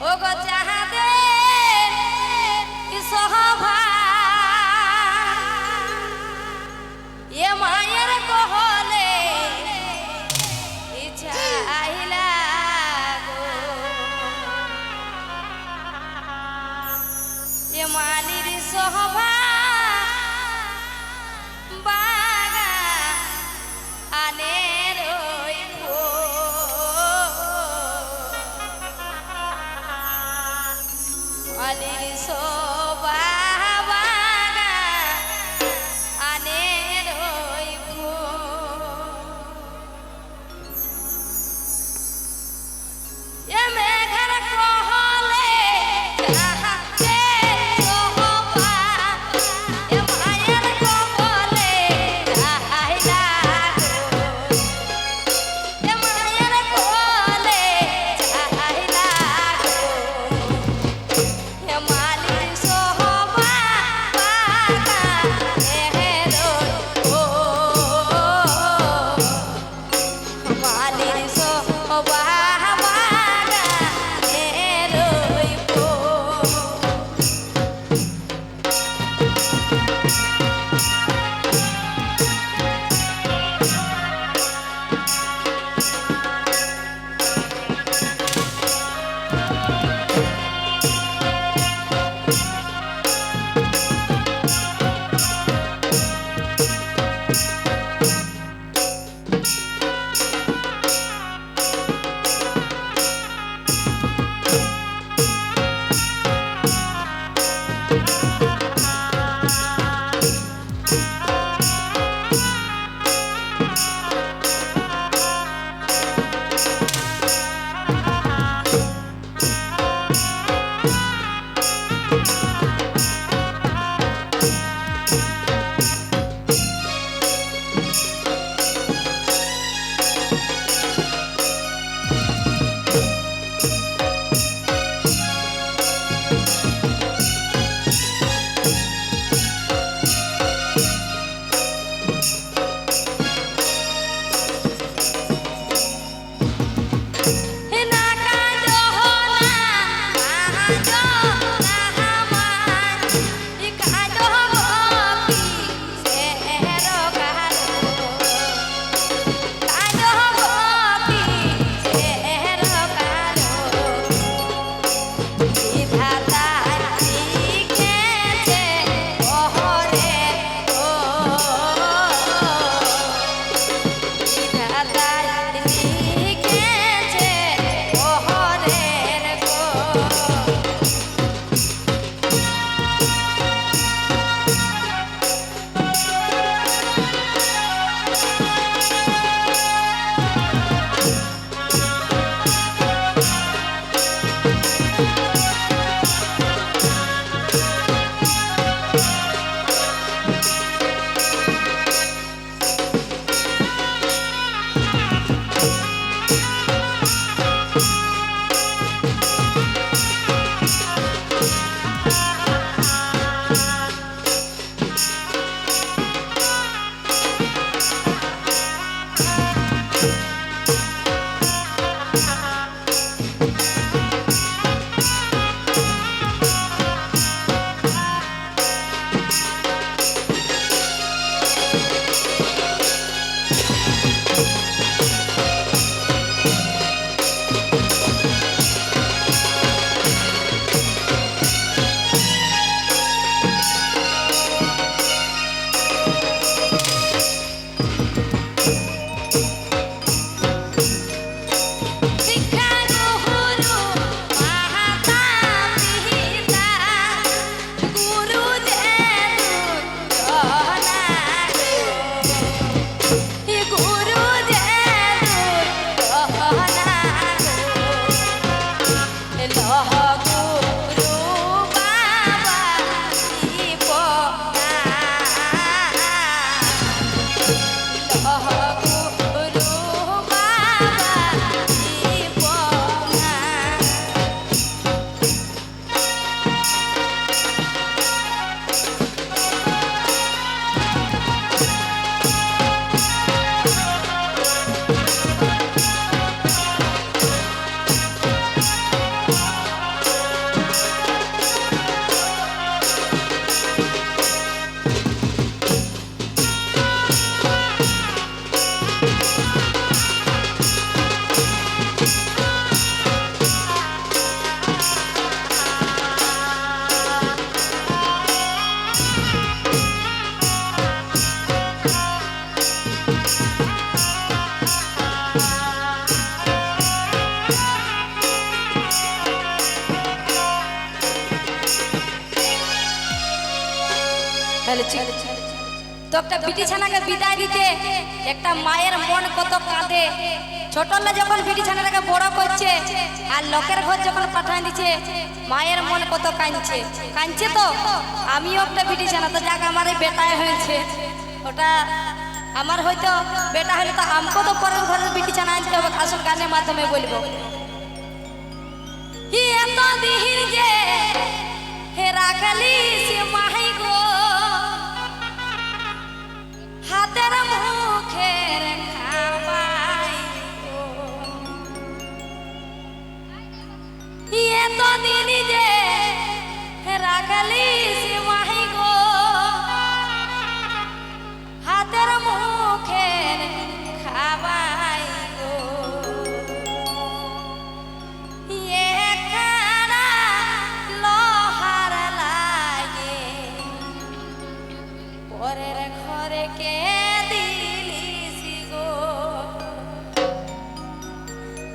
ও গো যাহাদের কি সহভা? এ মায়ের কহলে ইচ্ছা গো। এ মালির সহভা চলেছি তো একটা বিটিছানাকে বিদায় দিতে একটা মায়ের মন কত কাঁদে। ছোটলে যখন বিটিছানাটাকে বড় করছে, আর লোকের ঘর যখন পাঠান দিচ্ছে মায়ের মন কত কাঁদছে। কাঁদছে তো? আমিও একটা বিটিছানা তো যাক, আমার এই বেটায় হয়েছে। ওটা আমার হয়তো বেটা হলে তো আমাকে তো পরের ঘরের বিটিছানা আনতে হবে, আসল গানের মাধ্যমে বলব। এত দিহির যে হে রাখালি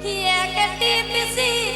que é que é.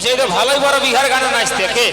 বলছে এই তো ভালোই বড় বিহার গানে নাচতে কে?